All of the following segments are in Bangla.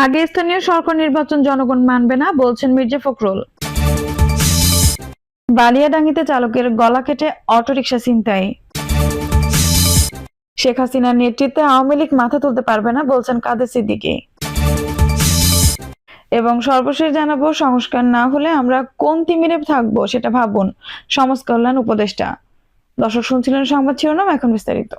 আগে স্থানীয় সরকার নির্বাচন জনগণ মানবে না, বলছেন মির্জা ফখরুল। বালিয়াডাঙ্গিতে চালকের গলা কেটে অটোরিকশা ছিনতাই। শেখ হাসিনার নেতৃত্বে আওয়ামী লীগ মাথা তুলতে পারবে না, বলছেন কাদের সিদ্দিকী। এবং সর্বশেষ জানাব, সংস্কার না হলে আমরা কোন তিমিরে থাকব সেটা ভাবুন। সমাজ কল্যাণ উপদেষ্টা। দর্শক শুনছিলেন সংবাদ শিরোনাম, এখন বিস্তারিত।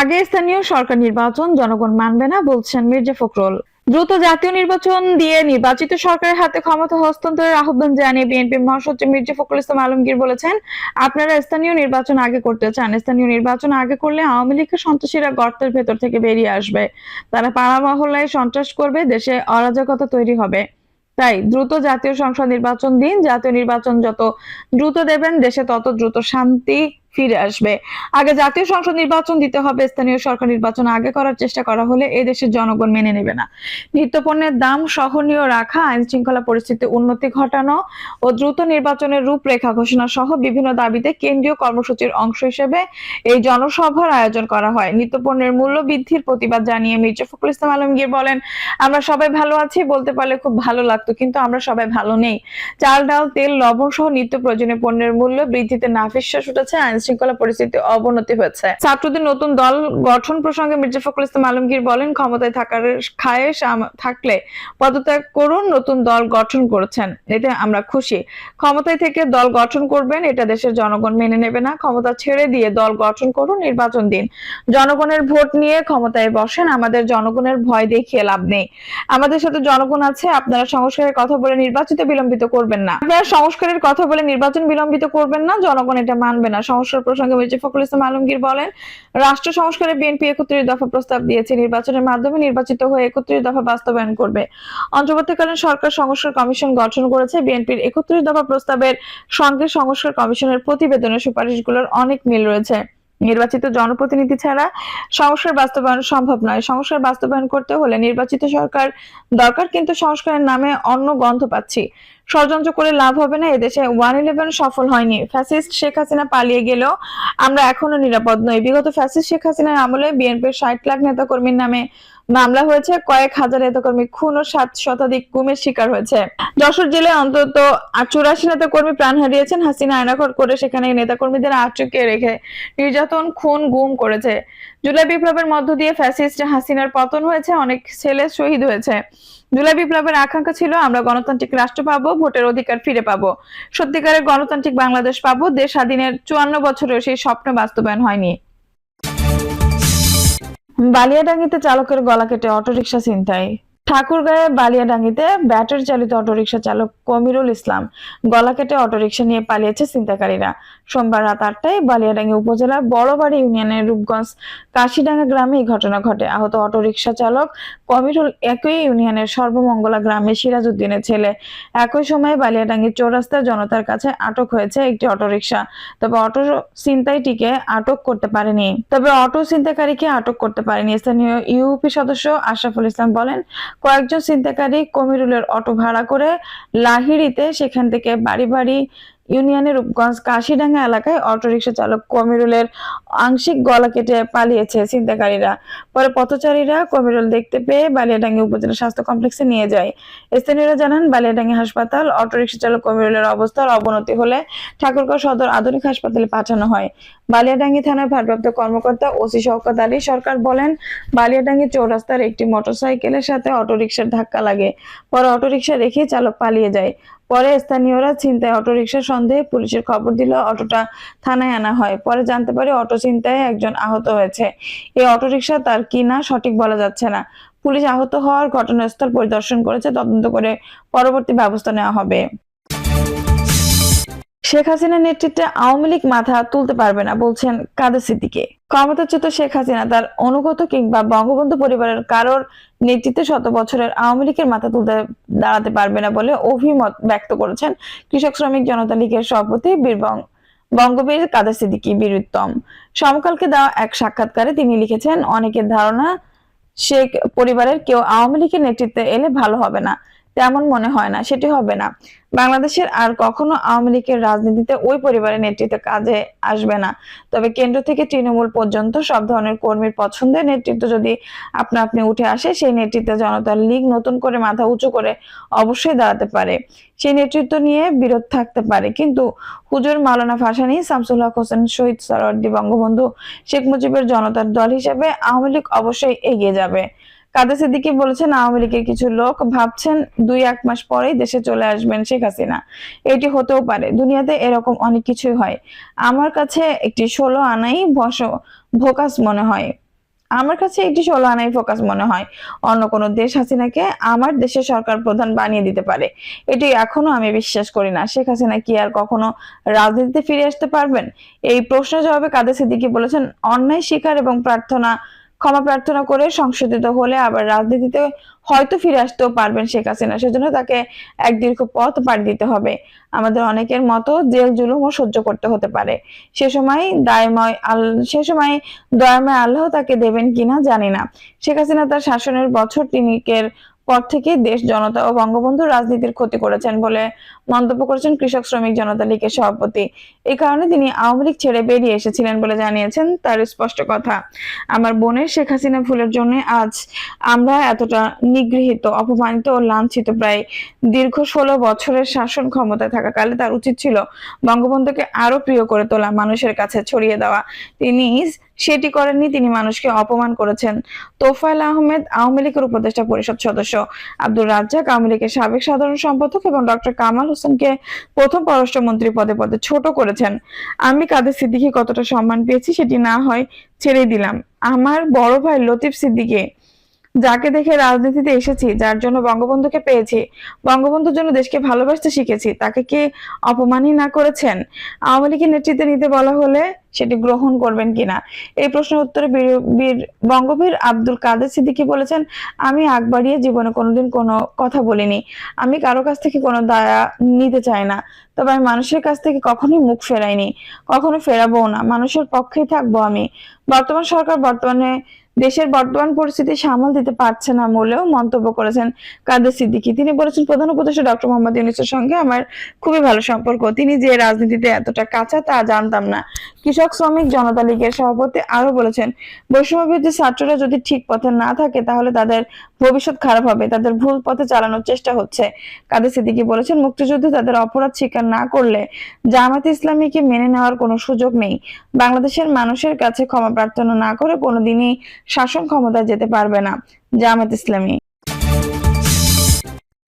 আগে স্থানীয় সরকার নির্বাচন, জনগণ মানবে না, বলছেন মির্জা ফখরুল। দ্রুত জাতীয় নির্বাচন দিয়ে নির্বাচিত সরকারের হাতে ক্ষমতা হস্তান্তরের আহ্বান জানিয়ে বিএনপি মহাসচিব মির্জা ফখরুল ইসলাম আলমগীর বলেছেন, আপনারা স্থানীয় নির্বাচন আগে করতে চান। স্থানীয় নির্বাচন আগে করলে আওয়ামী লীগের সন্ত্রাসীরা গর্তের ভেতর থেকে বেরিয়ে আসবে। তারা পাড়া মহল্লায় সন্ত্রাস করবে, দেশে অরাজকতা তৈরি হবে। তাই দ্রুত জাতীয় সংসদ নির্বাচন দিন, জাতীয় নির্বাচন যত দ্রুত দেবেন, দেশে তত দ্রুত শান্তি ফিরে আসবে। আগে জাতীয় সংসদ নির্বাচন দিতে হবে, স্থানীয় সরকার নির্বাচন আগে করার চেষ্টা করা হলে এই দেশের জনগণ মেনে নেবে না। নিত্যপণ্যের দাম সহনীয় রাখা আইন শৃঙ্খলা পরিস্থিতি উন্নতি ঘটানো ও দ্রুত নির্বাচনের রূপরেখা ঘোষণা সহ বিভিন্ন দাবিতে কেন্দ্রীয় কর্মসূচির অংশ হিসেবে এই জনসভার আয়োজন করা হয়। নিত্যপণ্যের মূল্য বৃদ্ধির প্রতিবাদ জানিয়ে মির্জা ফখরুল ইসলাম আলমগীর বলেন, আমরা সবাই ভালো আছি, বলতে পারলে খুব ভালো লাগতো, কিন্তু আমরা সবাই ভালো নেই। চাল, ডাল, তেল, লবণ সহ নিত্য প্রয়োজনীয় পণ্যের মূল্য বৃদ্ধিতে নাফিশ্বাস উঠেছে, আইন শৃঙ্খলা পরিস্থিতি অবনতি হয়েছে। ছাত্রদের নতুন দল গঠন প্রসঙ্গে মির্জা ফখরুল ইসলাম আলমগীর বলেন, ক্ষমতায় থাকার খায়েশ থাকলে পদত্যাগ করুন, নতুন দল গঠন করেছেন, এতে আমরা খুশি। ক্ষমতায় থেকে দল গঠন করবেন, এটা দেশের জনগণ মেনে নেবে না। ক্ষমতা ছেড়ে দিয়ে দল গঠন করুন, নির্বাচন দিন। জনগণের ভোট নিয়ে ক্ষমতায় বসেন, আমাদের জনগণের ভয় দেখিয়ে লাভ নেই। আমাদের সাথে জনগণ আছে, আপনারা সংস্কারের কথা বলে নির্বাচিত বিলম্বিত করবেন না। আপনারা সংস্কারের কথা বলে নির্বাচন বিলম্বিত করবেন না, জনগণ এটা মানবে না। সংস্কার প্রসঙ্গে মির্জা ফখরুল ইসলাম আলমগীর বলেন, রাষ্ট্র সংস্কারে বিএনপি একত্রিশ দফা প্রস্তাব দিয়েছে, নির্বাচনের মাধ্যমে নির্বাচিত হয়ে একত্রিশ দফা বাস্তবায়ন করবে। অন্তর্বর্তীকালীন সরকার সংস্কার কমিশন গঠন করেছে, বিএনপির একত্রিশ দফা প্রস্তাবের সঙ্গে সংস্কার কমিশনের প্রতিবেদনের সুপারিশগুলোর অনেক মিল রয়েছে। নির্বাচিত জনপ্রতিনিধি ছাড়া সংস্কার বাস্তবায়ন সম্ভব নয়। সংস্কার বাস্তবায়ন করতে হলে নির্বাচিত সরকার দরকার, কিন্তু সংস্কারের নামে অন্য গন্ধ পাচ্ছি। ষড়যন্ত্র করে লাভ হবে না, এদেশে ওয়ান ইলেভেন সফল হয়নি। ফ্যাসিস্ট শেখ হাসিনা পালিয়ে গেলেও আমরা এখনও নিরাপদ নই। বিগত ফ্যাসিস্ট শেখ হাসিনার আমলে বিএনপির ষাট লাখ নেতাকর্মীর নামে মামলা হয়েছে, কয়েক হাজার নেতাকর্মী খুন ও সাত শতাধিক গুমের শিকার হয়েছে। যশোর জেলায় অন্তত চুরাশি নেতাকর্মী প্রাণ হারিয়েছেন। হাসিনা আয়নাঘর করে সেখানে নেতাকর্মীদের আটকে রেখে নির্যাতন, খুন, গুম করেছে। জুলাই বিপ্লবের মধ্য দিয়ে ফ্যাসিস্ট হাসিনার পতন হয়েছে, অনেক ছেলে শহীদ হয়েছে। জুলাই বিপ্লবের আকাঙ্ক্ষা ছিল, আমরা গণতান্ত্রিক রাষ্ট্র পাবো, ভোটের অধিকার ফিরে পাবো। সত্যিকারের গণতান্ত্রিক বাংলাদেশ পাবো, দেশ স্বাধীনের চুয়ান্ন বছরেও সেই স্বপ্ন বাস্তবায়ন হয়নি। বালিয়াডাঙ্গিতে চালকের গলা কেটে অটোরিকশা ছিনতাই। ঠাকুরগাঁয়ে বালিয়াডাঙ্গিতে ব্যাটারি চালিত অটোরিকশা চালক কমিরুল ইসলাম গলা কেটে অটোরিকশা নিয়ে পালিয়েছে ছিনতাইকারীরা। সোমবার রাত আটটায় বালিয়াডাঙ্গি উপজেলার বড়বাড়ি ইউনিয়নের রূপগঞ্জ কাশিডাঙ্গা গ্রামে এই ঘটনা ঘটে। আহত অটোরিকশা চালক কমিরুল একই ইউনিয়নের সর্বমঙ্গলা গ্রামে সিরাজউদ্দিনের ছেলে। একই সময় বালিয়াডাঙ্গি চৌরাস্তায় জনতার কাছে আটক হয়েছে একটি অটোরিকশা। তবে অটো ছিনতাইটিকে আটক করতে পারেনি। তবে অটো ছিনতাইকারীকে আটক করতে পারেনি। স্থানীয় ইউপি সদস্য আশরাফুল ইসলাম বলেন কয়েকজন চিন্তাকারী কমিরুলের অটো ভাড়া করে লাহিড়িতে সেখান থেকে বাড়ি বাড়ি ইউনিয়নের রূপগঞ্জ কাশিডাঙ্গা এলাকায় অটোরিকশা চালক কমিরুলের আংশিক গলা কেটে পালিয়েছে ছিনতাইকারীরা। পরে পথচারীরা কমিরুল দেখতে পেয়ে বালিয়াডাঙ্গি উপজেলা স্বাস্থ্য কমপ্লেক্সে নিয়ে যায়। স্থানীয়রা জানান, বালিয়াডাঙ্গি হাসপাতাল অটোরিকশা চালক কমিরুলের অবস্থার অবনতি হলে ঠাকুরগাঁও সদর আধুনিক হাসপাতালে পাঠানো হয়। বালিয়াডাঙ্গি থানার ভারপ্রাপ্ত কর্মকর্তা ওসি শওকত আলী সরকার বলেন, বালিয়াডাঙ্গি চৌরাস্তার একটি মোটরসাইকেলের সাথে অটোরিকশার ধাক্কা লাগে। পরে অটোরিকশা রেখে চালক পালিয়ে যায়। পরে স্থানীয়রা ছিনতাই অটোরিকশার সন্দেহে পুলিশের খবর দিল, অটোটা থানায় আনা হয়। পরে জানতে পারে অটো চিন্তায় একজন আহত হয়েছে। এই অটোরিকশা তার কি না সঠিক বলা যাচ্ছে না। পুলিশ আহত হওয়ার ঘটনাস্থল পরিদর্শন করেছে। তদন্ত করে পরবর্তী ব্যবস্থা নেওয়া হবে। শেখ হাসিনার নেতৃত্বে আওয়ামী লীগ মাথা তুলতে পারবে না, বলছেন কাদের সিদ্দিকে। ক্ষমতাচ্যুত শেখ হাসিনা তার অনুগত কিংবা বঙ্গবন্ধু পরিবারের কারোর নেতৃত্বে শত বছরের আওয়ামী লীগের মাথা তুলতে দাঁড়াতে পারবে না বলে অভিমত ব্যক্ত করেছেন কৃষক শ্রমিক জনতা লীগের সভাপতি বীরবং, বঙ্গবীর কাদের সিদ্দিকী বীরুত্তম। সমকালকে দেওয়া এক সাক্ষাৎকারে তিনি লিখেছেন, অনেকের ধারণা, শেখ পরিবারের কেউ আওয়ামী লীগের নেতৃত্বে এলে ভালো হবে না। তেমন মনে হয় না, সেটি হবে না। বাংলাদেশের আর কখনো আওয়ামী লীগের রাজনীতিতে ওই পরিবারের নেতৃত্বে কাজে আসবে না। তবে কেন্দ্র থেকে তৃণমূল পর্যন্ত সব ধরনের কর্মীর পছন্দের নেতৃত্ব যদি আপনা আপনি উঠে আসে, সেই নেতৃত্বে জনতার লীগ নতুন করে মাথা উঁচু করে অবশ্যই দাঁড়াতে পারে। সেই নেতৃত্ব নিয়ে বিরোধ থাকতে পারে। কিন্তু হুজুর মাওলানা ভাসানী, শামসুল হক হোসেন, শহীদ সরওয়ার্দী বঙ্গবন্ধু শেখ মুজিবের জনতার দল হিসেবে আওয়ামী লীগ অবশ্যই এগিয়ে যাবে। কাদের সিদ্দিকি বলেছেন, আওয়ামী লীগের কিছু লোক ভাবছেন দুই এক মাস পরেই দেশে চলে আসবেন শেখ হাসিনা। এটি হতেও পারে, দুনিয়াতে এরকম অনেক কিছুই হয়। আমার কাছে একটি ষোলো আনাই বস ভোকাস মনে হয়। আমার কাছে একটি ষোলো আনাই ফোকাস মনে হয়, অন্য কোনো দেশ হাসিনাকে আমার দেশের সরকার প্রধান বানিয়ে দিতে পারে। এটি এখনও আমি বিশ্বাস করি না। শেখ হাসিনা কি আর কখনো রাজনীতিতে ফিরে আসতে পারবেন? এই প্রশ্নের জবাবে কাদের সিদ্দিকি বলেছেন, অন্যায় শিকার এবং প্রার্থনা ক্ষমা প্রার্থনা করে সংশোধিত হলে আবার রাজনীতিতে হয়তো ফিরে আসতেও পারবেন শেখ হাসিনা। সেজন্য তাকে এক দীর্ঘ পথ পাড়ি দিতে হবে। আমাদের অনেকের মতো জেল, জুলুম ও সহ্য করতে হতে পারে। সে সময় দায়ময় আল, সে সময় দয়াময় আল্লাহ তাকে দেবেন কিনা জানি না। শেখ হাসিনা তার শাসনের বছর তিনিকের পর থেকে দেশ, জনতা ও বঙ্গবন্ধুর রাজনীতির ক্ষতি করেছেন বলে মন্তব্য করেছেন কৃষক শ্রমিক জনতা লীগের সভাপতি। এই কারণে তিনি আওয়ামী লীগ ছেড়ে বেরিয়ে এসেছিলেন বলে জানিয়েছেন তার স্পষ্ট কথা। আমার বোনের শেখ হাসিনা ভুলের জন্য আজ আমরা এতটা নিগৃহীত, অপমানিত ও লাঞ্ছিত প্রায় দীর্ঘ ষোলো বছরের শাসন ক্ষমতায় থাকাকালে তার উচিত ছিল বঙ্গবন্ধুকে আরও প্রিয় করে তোলা, মানুষের কাছে ছড়িয়ে দেওয়া। তিনি সেটি করেননি, তিনি মানুষকে অপমান করেছেন। তোফায়েল আহমেদ, আওয়ামী লীগের উপদেষ্টা পরিষদ সদস্য। আব্দুর রাজ্জাক, আওয়ামী লীগের সাবেক সাধারণ সম্পাদক এবং ডক্টর কামাল হোসেনকে প্রথম পররাষ্ট্রমন্ত্রী পদে পদে ছোট করেছেন। আমি কাদের সিদ্দিকি কতটা সম্মান পেয়েছি সেটি না হয় ছেড়ে দিলাম। আমার বড় ভাই লতিফ সিদ্দিকি যাকে দেখে রাজনীতিতে এসেছি, যার জন্য বঙ্গবন্ধুকে পেয়েছি, বঙ্গবন্ধুর জন্য দেশকে ভালোবাসতে শিখেছি, তাকে কি অপমানই না করেছেন? আওয়ামী লীগের নেতৃত্বে নিতে বলা হলে সেটি গ্রহণ করবেন কিনা? এই প্রশ্নের উত্তরে বীর- বীর, বঙ্গবীর আব্দুল কাদের সিদ্দিকী বলেছেন, আমি আগ বাড়িয়ে জীবনে কোনোদিন কোনো কথা বলিনি। আমি কারও কাছ থেকে কোনো দায়া নিতে চাই না। তবে আমি মানুষের কাছ থেকে কখনোই মুখ ফেরাইনি। কখনো ফেরাবো না। মানুষের পক্ষেই থাকব আমি। বর্তমান সরকার বর্তমানে দেশের বর্তমান পরিস্থিতি সামাল দিতে পারছে না বলেও মন্তব্য করেছেন কাদের সিদ্দিকী। তিনি বলেছেন, প্রধান উপদেষ্টা ডক্টর মোহাম্মদ ইউনুসের সঙ্গে আমার খুবই ভালো সম্পর্ক। তিনি যে রাজনীতিতে এতটা কাঁচা তা জানতাম না। কৃষক, শ্রমিক, জনতা লীগের সভাপতি আরও বলেছেন বৈষম্য বিরোধী ছাত্ররা যদি ঠিক পথে না থাকে, তাহলে তাদের ভবিষ্যৎ খারাপ হবে, তাদের ভুল পথে চালানোর চেষ্টা হচ্ছে। কাদের সিদ্দিকি বলেছেন, মুক্তিযুদ্ধে তাদের অপরাধ স্বীকার না করলে জামাত ইসলামীকে মেনে নেওয়ার কোনো সুযোগ নেই। বাংলাদেশের মানুষের কাছে ক্ষমা প্রার্থনা না করে কোনোদিনই শাসন ক্ষমতায় যেতে পারবে না। জামাত ইসলামী।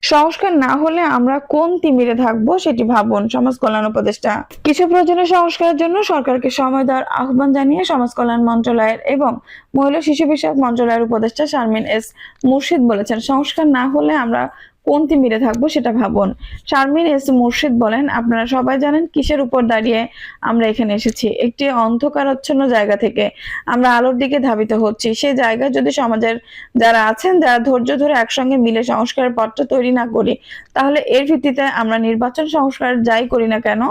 সংস্কার না হলে আমরা কোন তিমিরে থাকব সেটি ভাবুন, সমাজ কল্যাণ উপদেষ্টা। কিছু প্রয়োজনীয় সংস্কারের জন্য সরকারকে সময় দেওয়ার আহ্বান জানিয়ে সমাজ কল্যাণ মন্ত্রণালয়ের এবং মহিলা শিশু বিষয়ক মন্ত্রণালয়ের উপদেষ্টা শারমিন এস মুর্শিদ বলেছেন, সংস্কার না হলে আমরা কোন মিলে থাকব, সেটা ভাবুন। শারমিন এস মুর্শিদ বলেন, আপনারা সবাই জানেন কিসের উপর দাঁড়িয়ে আমরা এখানে এসেছি। একটি অন্ধকারাচ্ছন্ন জায়গা থেকে আমরা আলোর দিকে ধাবিত হচ্ছি। সেই জায়গায় যদি সমাজের যারা আছেন, যারা ধৈর্য ধরে একসঙ্গে মিলে সংস্কারের পথটা তৈরি না করি, তাহলে এর ভিত্তিতে আমরা নির্বাচন সংস্কার যাই করি না কেন,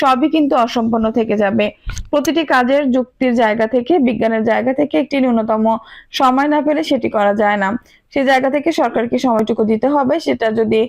সবই কিন্তু অসম্পন্ন থেকে যাবে। প্রতিটি কাজের যুক্তির জায়গা থেকে, বিজ্ঞানের জায়গা থেকে একটি ন্যূনতম সময় না পেলে সেটি করা যায় না। সেই জায়গা থেকে সরকারকে সময়টুকু দিতে হবে, সেটা যদি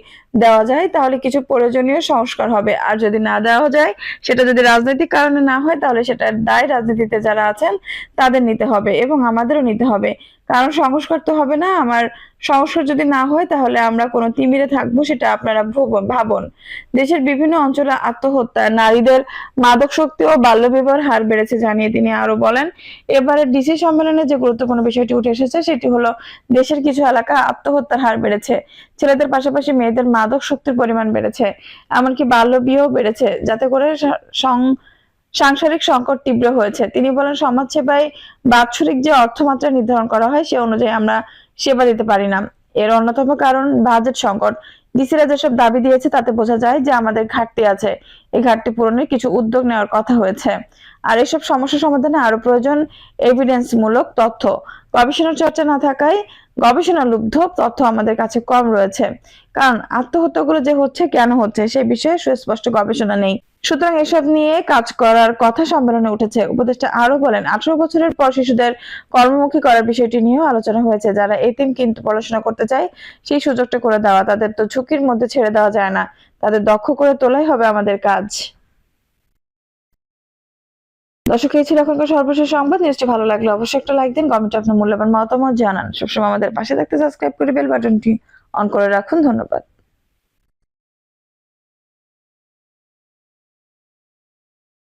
দেওয়া যায় তাহলে কিছু প্রয়োজনীয় সংস্কার হবে। আর যদি না দেওয়া যায়, সেটা যদি রাজনৈতিক কারণে না হয়, তাহলে সেটার দায় রাজনীতিতে যারা আছেন, তাদের নিতে হবে এবং আমাদেরও নিতে হবে। কারণ সংস্কার তো হবে না। আমার সংস্কার যদি না হয়, তাহলে আমরা কোনো তিমিরে থাকব সেটা আপনারা ভুব- ভাবুন। দেশের বিভিন্ন অঞ্চলে আত্মহত্যা, নারীদের মাদক শক্তি ও বাল্যবিবাহের হার বেড়েছে জানিয়ে তিনি আরও বলেন। এবারে ডিসি সম্মেলনে যে গুরুত্বপূর্ণ বিষয়টি উঠে এসেছে, সেটি হলো দেশের কিছু এলাকা আত্মহত্যার হার বেড়েছে। ছেলেদের পাশাপাশি মেয়েদের মাদক শক্তির পরিমাণ বেড়েছে। এমনকি বাল্য বিয়েও বেড়েছে। যাতে করে সং- সাংসারিক সংকট তীব্র হয়েছে। তিনি বলেন সমাজ সেবায় বাৎসরিক যে অর্থমাত্রা নির্ধারণ করা হয়, সে অনুযায়ী আমরা সেবা দিতে পারি না। এর অন্যতম কারণ বাজেট সংকট। ডিসিরা যেসব দাবি দিয়েছে, তাতে বোঝা যায় যে আমাদের ঘাটতি আছে। এই ঘাটতি পূরণের কিছু উদ্যোগ নেওয়ার কথা হয়েছে। আর এসব সমস্যা সমাধানে আরও প্রয়োজন এভিডেন্স মূলক তথ্য। গবেষণার চর্চা না থাকায় গবেষণা লুব্ধ তথ্য আমাদের কাছে কম রয়েছে। কারণ, আত্মহত্যাগুলো যে হচ্ছে, কেন হচ্ছে, সে বিষয়ে সুস্পষ্ট গবেষণা নেই। সুতরাং এসব নিয়ে কাজ করার কথা সম্মেলনে উঠেছে। উপদেষ্টা আরও বলেন, আঠারো বছরের পর শিশুদের কর্মমুখী করার বিষয়টি নিয়েও আলোচনা হয়েছে। যারা এতিম কিন্তু পড়াশোনা করতে চায়, সেই সুযোগটা করে দেওয়া, তাদের তো ঝুঁকির মধ্যে ছেড়ে দেওয়া যায় না। তাদের দক্ষ করে তোলাই হবে আমাদের কাজ। দর্শক, এই ছিল এখনকার সর্বশেষ সংবাদ। নিউজটি ভালো লাগলে অবশ্যই একটা লাইক দিন, কমেন্টে আপনার মূল্যবান মতামত জানান। সবসময় আমাদের পাশে থাকতে সাবস্ক্রাইব করে বেল বাটনটি অন করে রাখুন। ধন্যবাদ।